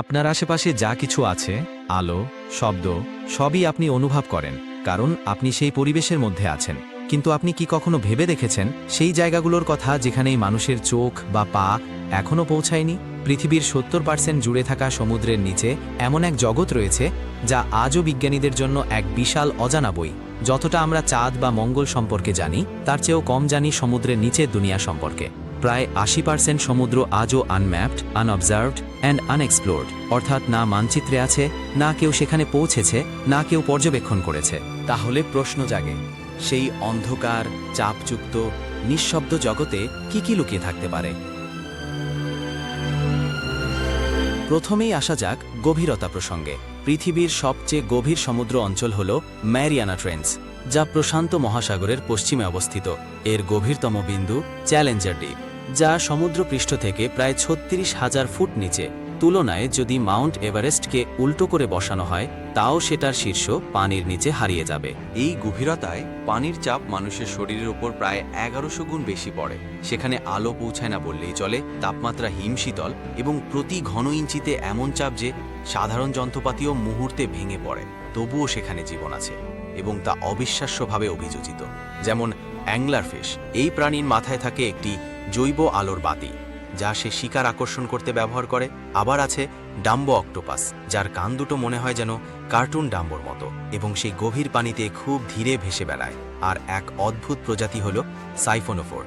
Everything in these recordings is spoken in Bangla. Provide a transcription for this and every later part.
আপনার আশেপাশে যা কিছু আছে, আলো, শব্দ, সবই আপনি অনুভব করেন, কারণ আপনি সেই পরিবেশের মধ্যে আছেন। কিন্তু আপনি কি কখনো ভেবে দেখেছেন, সেই জায়গাগুলোর কথা যেখানেই মানুষের চোখ বা পা এখনও পৌঁছায়নি? পৃথিবীর সত্তর পার্সেন্ট জুড়ে থাকা সমুদ্রের নিচে এমন এক জগৎ রয়েছে, যা আজও বিজ্ঞানীদের জন্য এক বিশাল অজানা বই। যতটা আমরা চাঁদ বা মঙ্গল সম্পর্কে জানি, তার চেয়েও কম জানি সমুদ্রের নিচের দুনিয়া সম্পর্কে। প্রায় আশি পার্সেন্ট সমুদ্র আজও আনম্যাপড আনঅবজার্ভড অ্যান্ড আনএক্সপ্লোর্ড অর্থাৎ না মানচিত্রে আছে, না কেউ সেখানে পৌঁছেছে, না কেউ পর্যবেক্ষণ করেছে। তাহলে প্রশ্ন জাগে, সেই অন্ধকার, চাপযুক্ত, নিঃশব্দ জগতে কি কি লুকিয়ে থাকতে পারে? প্রথমেই আসা যাক গভীরতা প্রসঙ্গে। পৃথিবীর সবচেয়ে গভীর সমুদ্র অঞ্চল হল ম্যারিয়ানা ট্রেন্স, যা প্রশান্ত মহাসাগরের পশ্চিমে অবস্থিত। এর গভীরতম বিন্দু চ্যালেঞ্জার দ্বীপ। যা সমুদ্রপৃষ্ঠ থেকে প্রায় ছত্রিশ হাজার ফুট নিচে। তুলনায় যদি মাউন্ট এভারেস্টকে উল্টো করে বসানো হয়, তাও সেটার শীর্ষ পানির নিচে হারিয়ে যাবে। এই গভীরতায় পানির চাপ মানুষের শরীরের উপর প্রায় এগারোশো গুণ বেশি পড়ে। সেখানে আলো পৌঁছায় না বললেই চলে, তাপমাত্রা হিমশীতল এবং প্রতি ঘন ইঞ্চিতে এমন চাপ যে সাধারণ যন্ত্রপাতিও মুহূর্তে ভেঙে পড়ে। তবুও সেখানে জীবন আছে এবং তা অবিশ্বাস্যভাবে অভিযোজিত। যেমন অ্যাংলার ফিশ। এই প্রাণীর মাথায় থাকে একটি জৈব আলোর বাতি, যা সে শিকার আকর্ষণ করতে ব্যবহার করে। আবার আছে ডাম্বো অক্টোপাস, যার কান দুটো মনে হয় যেন কার্টুন ডাম্বোর মতো, এবং সেই গভীর পানিতে খুব ধীরে ভেসে বেড়ায়। আর এক অদ্ভুত প্রজাতি হল সাইফোনোফোর,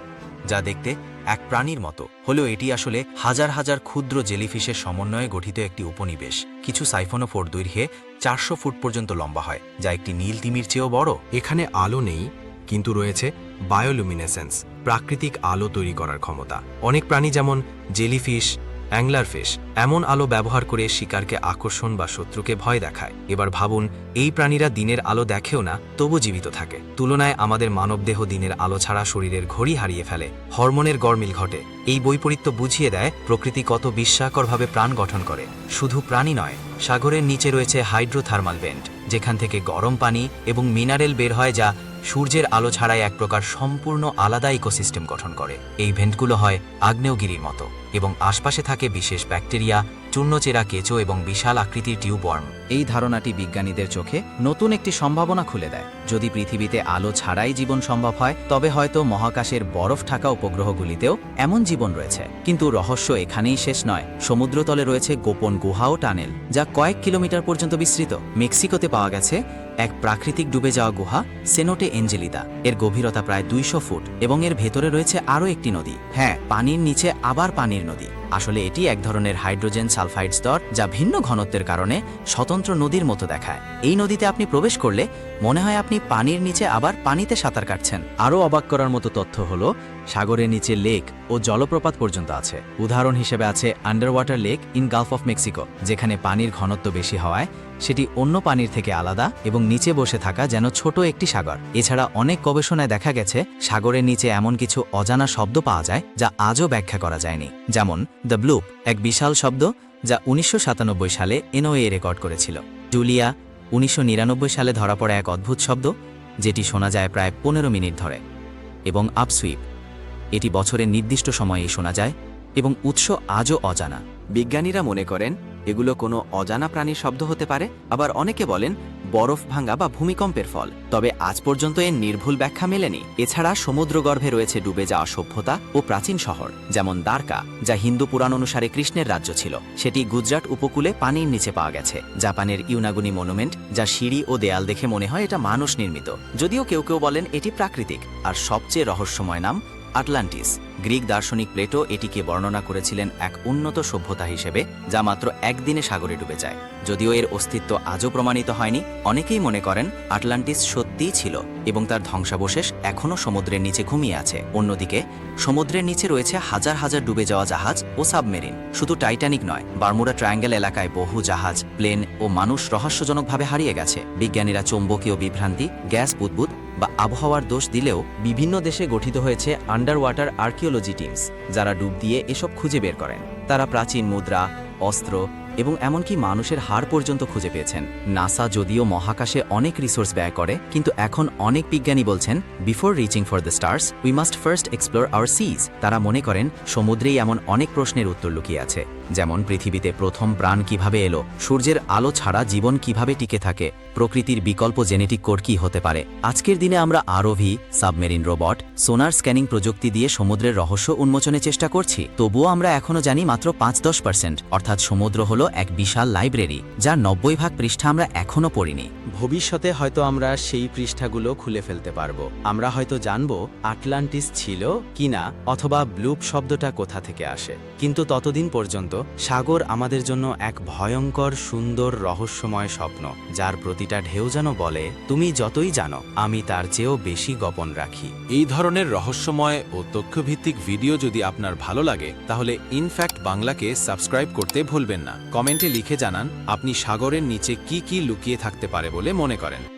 যা দেখতে এক প্রাণীর মতো। হলেও এটি আসলে হাজার হাজার ক্ষুদ্র জেলিফিশের সমন্বয়ে গঠিত একটি উপনিবেশ। কিছু সাইফোনোফোর দৈর্ঘ্যে চারশো ফুট পর্যন্ত লম্বা হয়, যা একটি নীল তিমির চেয়েও বড়। এখানে আলো নেই কিন্তু রয়েছে বায়োলুমিনেসেন্স, প্রাকৃতিক আলো তৈরি করার ক্ষমতা। অনেক প্রাণী যেমন জেলিফিশ, অ্যাংলারফিশ, এমন আলো ব্যবহার করে শিকারকে আকর্ষণ বা শত্রুকে ভয় দেখায়। এবার ভাবুন, এই প্রাণীরা দিনের আলো দেখেও না, তবু জীবিত থাকে। তুলনায় আমাদের মানবদেহ দিনের আলো ছাড়া শরীরের ঘড়ি হারিয়ে ফেলে, হরমোনের গরমিল ঘটে। এই বৈপরীত্য বুঝিয়ে দেয়, প্রকৃতি কত বিস্ময়করভাবে প্রাণ গঠন করে। শুধু প্রাণী নয়, সাগরের নিচে রয়েছে হাইড্রোথার্মাল ভেন্ট, যেখান থেকে গরম পানি এবং মিনারেল বের হয় যা সূর্যের আলো ছাড়াই এক প্রকার সম্পূর্ণ আলাদা ইকোসিস্টেম গঠন করে। এই ভেন্টগুলো হয় আগ্নেয়গিরির মতো এবং আশপাশে থাকে বিশেষ ব্যাকটেরিয়া, চূর্ণচেরা কেঁচো এবং বিশাল আকৃতির টিউবওয়ার্ম। এই ধারণাটি বিজ্ঞানীদের চোখে নতুন একটি সম্ভাবনা খুলে দেয়। যদি পৃথিবীতে আলো ছাড়াই জীবন সম্ভব হয়, তবে হয়তো মহাকাশের বরফ ঢাকা উপগ্রহগুলিতেও এমন জীবন রয়েছে। কিন্তু রহস্য এখানেই শেষ নয়। সমুদ্রতলে রয়েছে গোপন গুহা ও টানেল, যা কয়েক কিলোমিটার পর্যন্ত বিস্তৃত। মেক্সিকোতে পাওয়া গেছে এক প্রাকৃতিক ডুবে যাওয়া গুহা, সেনোটে এঞ্জেলিদা এর গভীরতা প্রায় দুইশো ফুট এবং এর ভেতরে রয়েছে আরও একটি নদী। হ্যাঁ পানির নিচে আবার পানির নদী। আসলে এটি এক ধরনের হাইড্রোজেন সালফাইড স্তর, যা ভিন্ন ঘনত্বের কারণে স্বতন্ত্র নদীর মতো দেখায়। এই নদীতে আপনি প্রবেশ করলে মনে হয় আপনি পানির নিচে আবার পানিতে সাঁতার কাটছেন। আরও অবাক করার মতো তথ্য হলো, সাগরের নিচে লেক ও জলপ্রপাত পর্যন্ত আছে। উদাহরণ হিসেবে আছে underwater lake in gulf of Mexico, যেখানে পানির ঘনত্ব বেশি হওয়ায় সেটি অন্য পানির থেকে আলাদা এবং নিচে বসে থাকা যেন ছোট একটি সাগর। এছাড়া অনেক গবেষণায় দেখা গেছে, সাগরের নিচে এমন কিছু অজানা শব্দ পাওয়া যায় যা আজও ব্যাখ্যা করা যায়নি। যেমন, দ্য ব্লুপ, এক বিশাল শব্দ যা উনিশশো সাতানব্বই সালে এনওএ রেকর্ড করেছিল। জুলিয়া, উনিশশো নিরানব্বই সালে ধরা পড়া এক অদ্ভুত শব্দ, যেটি শোনা যায় প্রায় পনেরো মিনিট ধরে, এবং আপসুইপ। এটি বছরের নির্দিষ্ট সময়েই শোনা যায়, এবং উৎস আজও অজানা। বিজ্ঞানীরা মনে করেন, এগুলো কোনো অজানা প্রাণীর শব্দ হতে পারে, আবার অনেকে বলেন বরফ ভাঙা বা ভূমিকম্পের ফল। তবে আজ পর্যন্ত এর নির্ভুল ব্যাখ্যা মেলেনি। এছাড়া সমুদ্রগর্ভে রয়েছে ডুবে যাওয়া সভ্যতা ও প্রাচীন শহর, যেমন দ্বারকা, যা হিন্দু পুরাণ অনুসারে কৃষ্ণের রাজ্য ছিল। সেটি গুজরাট উপকূলে পানির নিচে পাওয়া গেছে। জাপানের ইউনাগুনি মনুমেন্ট, যা সিঁড়ি ও দেয়াল দেখে মনে হয় এটা মানুষ নির্মিত। যদিও কেউ কেউ বলেন এটি প্রাকৃতিক। আর সবচেয়ে রহস্যময় নাম আটলান্টিস। গ্রিক দার্শনিক প্লেটো এটিকে বর্ণনা করেছিলেন এক উন্নত সভ্যতা হিসেবে, যা মাত্র একদিনে সাগরে ডুবে যায়। যদিও এর অস্তিত্ব আজও প্রমাণিত হয়নি, অনেকেই মনে করেন আটলান্টিস সত্যিই ছিল এবং তার ধ্বংসাবশেষ এখনও সমুদ্রের নিচে ঘুমিয়ে আছে। অন্যদিকে, সমুদ্রের নিচে রয়েছে হাজার হাজার ডুবে যাওয়া জাহাজ ও সাবমেরিন। শুধু টাইটানিক নয়, বারমুডা ট্রায়াঙ্গেল এলাকায় বহু জাহাজ, প্লেন ও মানুষ রহস্যজনকভাবে হারিয়ে গেছে। বিজ্ঞানীরা চৌম্বকীয় বিভ্রান্তি, গ্যাস বুদবুদ বা আবহাওয়ার দোষ দিলেও বিভিন্ন দেশে গঠিত হয়েছে আন্ডার ওয়াটার আর্কিওলজি টিমস যারা ডুব দিয়ে এসব খুঁজে বের করেন। তারা প্রাচীন মুদ্রা, অস্ত্র এবং এমনকি মানুষের হাড় পর্যন্ত খুঁজে পেয়েছেন। নাসা যদিও মহাকাশে অনেক রিসোর্স ব্যয় করে, কিন্তু এখন অনেক বিজ্ঞানী বলছেন before reaching for the stars we must first explore our seas তারা মনে করেন, সমুদ্রেই এমন অনেক প্রশ্নের উত্তর লুকিয়ে আছে। যেমন পৃথিবীতে প্রথম প্রাণ কীভাবে এলো, সূর্যের আলো ছাড়া জীবন কীভাবে টিকে থাকে, প্রকৃতির বিকল্প জেনেটিক কোড কি হতে পারে। আজকের দিনে আমরা ROV submarine robot, sonar scanning প্রযুক্তি দিয়ে সমুদ্রের রহস্য উন্মোচনের চেষ্টা করছি। তবুও আমরা এখনও জানি মাত্র পাঁচ দশ পার্সেন্ট, অর্থাৎ সমুদ্র হলো এক বিশাল লাইব্রেরি, যার নব্বই ভাগ পৃষ্ঠা আমরা এখনও পড়িনি। ভবিষ্যতে হয়তো আমরা সেই পৃষ্ঠাগুলো খুলে ফেলতে পারব। আমরা হয়তো জানব, আটলান্টিস ছিল কিনা, অথবা ব্লুপ শব্দটা কোথা থেকে আসে। কিন্তু ততদিন পর্যন্ত সাগর আমাদের জন্য এক ভয়ঙ্কর, সুন্দর, রহস্যময় স্বপ্ন, যার প্রতিটা ঢেউ যেন বলে, তুমি যতই জানো, আমি তার চেয়েও বেশি গোপন রাখি। এই ধরনের রহস্যময় ও তথ্যভিত্তিক ভিডিও যদি আপনার ভালো লাগে, তাহলে ইনফ্যাক্ট বাংলাকে সাবস্ক্রাইব করতে ভুলবেন না। কমেন্টে লিখে জানান, আপনি সাগরের নিচে কি কি লুকিয়ে থাকতে পারে বলে মনে করেন?